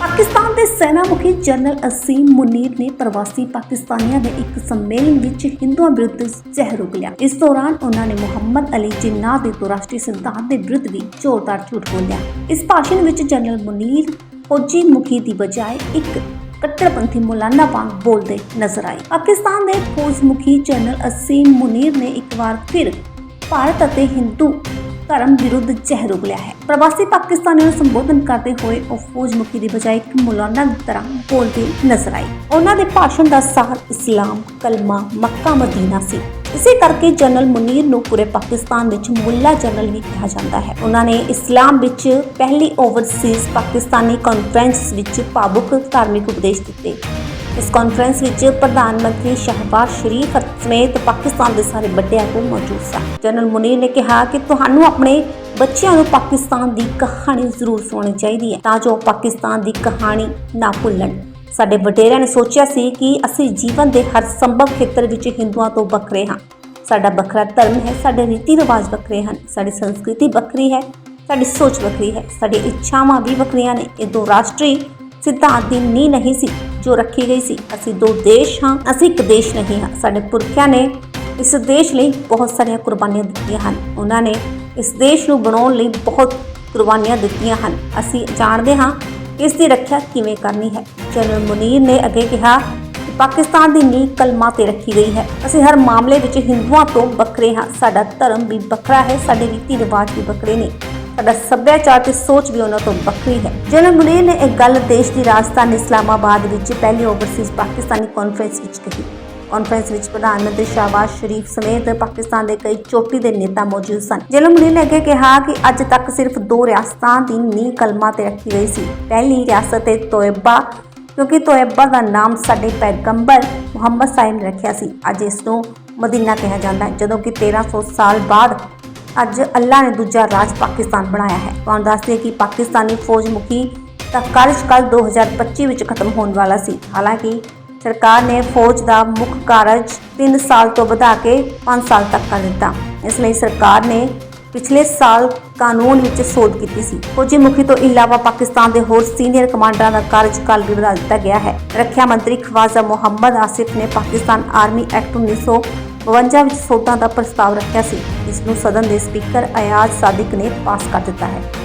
ਪਾਕਿਸਤਾਨ ਦੇ ਸੈਨਾ ਮੁਖੀ ਜਨਰਲ ਅਸੀਮ ਮੁਨੀਰ ਨੇ ਪ੍ਰਵਾਸੀ ਪਾਕਿਸਤਾਨੀਆਂ ਦੇ ਇੱਕ ਸੰਮੇਲਨ ਵਿੱਚ ਹਿੰਦੂਆਂ ਵਿਰੁੱਧ ਜ਼ਹਿਰ ਉਗਲਿਆ ਇਸ ਦੌਰਾਨ ਉਹਨਾਂ ਨੇ ਮੁਹੰਮਦ ਅਲੀ ਜਿੰਨਾ ਦੇ ਅੰਤਰਰਾਸ਼ਟਰੀ ਸਿਧਾਂਤ ਦੇ ਵਿਰੁੱਧ ਵੀ ਜ਼ੋਰਦਾਰ ਝੂਠ ਬੋਲਿਆ। ਇਸ ਭਾਸ਼ਣ ਵਿੱਚ ਜਨਰਲ ਮੁਨੀਰ ਫੌਜੀ ਮੁਖੀ ਦੀ ਬਜਾਏ ਇੱਕ ਕੱਟੜਪੰਥੀ ਮੌਲਾਨਾ ਵਾਂਗ ਬੋਲਦੇ ਨਜ਼ਰ ਆਏ। ਪਾਕਿਸਤਾਨ ਦੇ ਫੌਜ ਮੁਖੀ ਜਨਰਲ ਅਸੀਮ ਮੁਨੀਰ ਨੇ ਇੱਕ ਵਾਰ ਫਿਰ ਭਾਰਤ ਅਤੇ ਹਿੰਦੂ ਧਰਮ ਵਿਰੁੱਧ ਜ਼ਹਿਰ ਉਗਲਿਆ ਹੈ। ਪ੍ਰਵਾਸੀ ਪਾਕਿਸਤਾਨੀਆਂ ਨੂੰ ਸੰਬੋਧਨ ਕਰਦੇ ਹੋਏ ਉਹ ਫੌਜ ਮੁਖੀ ਦੀ ਬਜਾਏ ਇੱਕ ਮੌਲਾਨਾ ਦੀ ਤਰ੍ਹਾਂ ਬੋਲਦੇ ਨਜ਼ਰ ਆਏ। ਉਹਨਾਂ ਦੇ ਭਾਸ਼ਣ ਦਾ ਸਾਰ ਇਸਲਾਮ, ਕਲਮਾ, ਮੱਕਾ, ਮਦੀਨਾ ਸੀ। ਇਸੇ ਕਰਕੇ ਜਨਰਲ ਮੁਨੀਰ ਨੂੰ ਪੂਰੇ ਪਾਕਿਸਤਾਨ ਵਿੱਚ ਮੁੱਲਾ ਜਨਰਲ ਵੀ ਕਿਹਾ ਜਾਂਦਾ ਹੈ। ਉਹਨਾਂ ਨੇ ਇਸਲਾਮ ਵਿੱਚ ਪਹਿਲੀ ਓਵਰਸੀਜ਼ ਪਾਕਿਸਤਾਨੀ ਕਾਨਫਰੰਸ ਵਿੱਚ ਭਾਵੁਕ ਧਾਰਮਿਕ ਉਪਦੇਸ਼ ਦਿੱਤੇ। ਇਸ ਕਾਨਫਰੰਸ ਵਿੱਚ ਪ੍ਰਧਾਨ ਮੰਤਰੀ ਸ਼ਹਿਬਾਜ਼ ਸ਼ਰੀਫ ਸਮੇਤ ਪਾਕਿਸਤਾਨ ਦੇ ਸਾਰੇ ਵੱਡੇ ਆਗੂ ਮੌਜੂਦ ਸਨ। ਜਨਰਲ ਮੁਨੀਰ ਨੇ ਕਿਹਾ ਕਿ ਤੁਹਾਨੂੰ ਆਪਣੇ ਬੱਚਿਆਂ ਨੂੰ ਪਾਕਿਸਤਾਨ ਦੀ ਕਹਾਣੀ ਜ਼ਰੂਰ ਸੁਣਨੀ ਚਾਹੀਦੀ ਹੈ, ਤਾਂ ਜੋ ਪਾਕਿਸਤਾਨ ਦੀ ਕਹਾਣੀ ਨਾ ਭੁੱਲਣ। ਸਾਡੇ ਵਡੇਰਿਆਂ ਨੇ ਸੋਚਿਆ ਸੀ ਕਿ ਅਸੀਂ ਜੀਵਨ ਦੇ ਹਰ ਸੰਭਵ ਖੇਤਰ ਵਿੱਚ ਹਿੰਦੂਆਂ ਤੋਂ ਵੱਖਰੇ ਹਾਂ। ਸਾਡਾ ਵੱਖਰਾ ਧਰਮ ਹੈ, ਸਾਡੇ ਰੀਤੀ ਰਿਵਾਜ ਵੱਖਰੇ ਹਨ, ਸਾਡੀ ਸੰਸਕ੍ਰਿਤੀ ਵੱਖਰੀ ਹੈ, ਸਾਡੀ ਸੋਚ ਵੱਖਰੀ ਹੈ, ਸਾਡੀਆਂ ਇੱਛਾਵਾਂ ਵੀ ਵੱਖਰੀਆਂ ਨੇ। ਇਹ ਦੋ ਰਾਸ਼ਟਰੀ ਸਿਧਾਂਤ ਦੀ ਨੀਂਹ ਨਹੀਂ ਸੀ ਜੋ ਰੱਖੀ ਗਈ ਸੀ। ਅਸੀਂ ਦੋ ਦੇਸ਼ ਹਾਂ, ਅਸੀਂ ਇੱਕ ਦੇਸ਼ ਨਹੀਂ ਹਾਂ। ਸਾਡੇ ਪੁਰਖਿਆਂ ਨੇ ਇਸ ਦੇਸ਼ ਲਈ ਬਹੁਤ ਸਾਰੀਆਂ ਕੁਰਬਾਨੀਆਂ ਦਿੱਤੀਆਂ ਹਨ। ਉਹਨਾਂ ਨੇ ਇਸ ਦੇਸ਼ ਨੂੰ ਬਣਾਉਣ ਲਈ ਬਹੁਤ ਕੁਰਬਾਨੀਆਂ ਦਿੱਤੀਆਂ ਹਨ। ਅਸੀਂ ਜਾਣਦੇ ਹਾਂ ਇਸ ਦੀ ਰੱਖਿਆ ਕਿਵੇਂ ਕਰਨੀ ਹੈ। ਜਨਰਲ ਮੁਨੀਰ ਨੇ ਅੱਗੇ ਕਿਹਾ ਕਿ ਪਾਕਿਸਤਾਨ ਦੀ ਨੀਂਹ ਕਲਮਾ ਤੇ ਰੱਖੀ ਗਈ ਹੈ। ਅਸੀਂ ਹਰ ਮਾਮਲੇ ਵਿੱਚ ਹਿੰਦੂਆਂ ਤੋਂ ਵੱਖਰੇ ਹਾਂ। ਸਾਡਾ ਧਰਮ ਵੀ ਵੱਖਰਾ ਹੈ, ਸਾਡੇ ਰੀਤੀ ਰਿਵਾਜ ਵੀ ਵੱਖਰੇ ਨੇ। ਸਾਡਾ ਸੱਭਿਆਚਾਰ ਤੇ ਸੋਚ ਵੀ ਉਹਨਾਂ ਤੋਂ ਵੱਖਰੀ ਹੈ। ਜਨਰਲ ਮੁਨੀਰ ਨੇ ਇਹ ਗੱਲ ਦੇਸ਼ ਦੀ ਰਾਜਧਾਨੀ ਇਸਲਾਮਾਬਾਦ ਵਿੱਚ ਪਹਿਲੀ ਓਵਰਸੀਜ਼ ਪਾਕਿਸਤਾਨੀ ਕਾਨਫਰੰਸ ਵਿੱਚ ਕਹੀ। ਕਾਨਫਰੰਸ ਵਿੱਚ ਪ੍ਰਧਾਨ ਮੰਤਰੀ ਸ਼ਾਹਬਾਜ਼ ਸ਼ਰੀਫ ਸਮੇਤ ਪਾਕਿਸਤਾਨ ਦੇ ਕਈ ਚੋਟੀ ਦੇ ਨੇਤਾ ਮੌਜੂਦ ਸਨ। ਜਨਰਲ ਮੁਨੀਰ ਨੇ ਅੱਗੇ ਕਿਹਾ ਕਿ ਅੱਜ ਤੱਕ ਸਿਰਫ ਦੋ ਰਿਆਸਤਾਂ ਦੀ ਨੀਂਹ ਕਲਮਾ ਤੇ ਰੱਖੀ ਗਈ ਸੀ। ਪਹਿਲੀ ਰਿਆਸਤ ਹੈ ਤੋਇਬਾ, ਕਿਉਂਕਿ ਤੋਇਬਾ ਦਾ ਨਾਮ ਸਾਡੇ ਪੈਗੰਬਰ ਮੁਹੰਮਦ ਸਾਹਿਬ ਨੇ ਰੱਖਿਆ ਸੀ। ਅੱਜ ਇਸ ਨੂੰ ਮਦੀਨਾ ਕਿਹਾ ਜਾਂਦਾ ਹੈ, ਜਦੋਂ ਕਿ 1300 ਸਾਲ ਬਾਅਦ ਅੱਜ ਅੱਲਾ ਨੇ ਦੂਜਾ ਰਾਜ ਪਾਕਿਸਤਾਨ ਬਣਾਇਆ ਹੈ। ਤੁਹਾਨੂੰ ਦੱਸ ਕਿ ਪਾਕਿਸਤਾਨੀ ਫੌਜ ਮੁਖੀ ਦਾ ਕਾਰਜਕਾਲ 2025 ਵਿੱਚ ਖਤਮ ਹੋਣ ਵਾਲਾ ਸੀ। ਹਾਲਾਂਕਿ ਸਰਕਾਰ ਨੇ ਫੌਜ ਦਾ ਮੁੱਖ ਕਾਰਜ 3 ਸਾਲ ਤੋਂ ਵਧਾ ਕੇ 5 ਸਾਲ ਤੱਕ ਕਰ ਦਿੱਤਾ। ਇਸ ਲਈ ਸਰਕਾਰ ਨੇ ਪਿਛਲੇ ਸਾਲ ਕਾਨੂੰਨ ਵਿੱਚ ਸੋਧ ਕੀਤੀ ਸੀ। ਫੌਜੀ ਮੁਖੀ ਤੋਂ ਇਲਾਵਾ ਪਾਕਿਸਤਾਨ ਦੇ ਹੋਰ ਸੀਨੀਅਰ ਕਮਾਂਡਰਾਂ ਦਾ ਕਾਰਜਕਾਲ ਵੀ ਵਧਾ ਦਿੱਤਾ ਗਿਆ ਹੈ। ਰੱਖਿਆ ਮੰਤਰੀ ਖਵਾਜਾ ਮੁਹੰਮਦ ਆਸਿਫ ਨੇ ਪਾਕਿਸਤਾਨ ਆਰਮੀ ਐਕਟ 1952 ਵਿੱਚ ਸੋਧਾਂ ਦਾ ਪ੍ਰਸਤਾਵ ਰੱਖਿਆ ਸੀ ਇਸ ਨੂੰ ਸਦਨ ਦੇ ਸਪੀਕਰ ਅਯਾਜ਼ ਸਾਦਿਕ ਨੇ ਪਾਸ ਕਰ ਦਿੱਤਾ ਹੈ।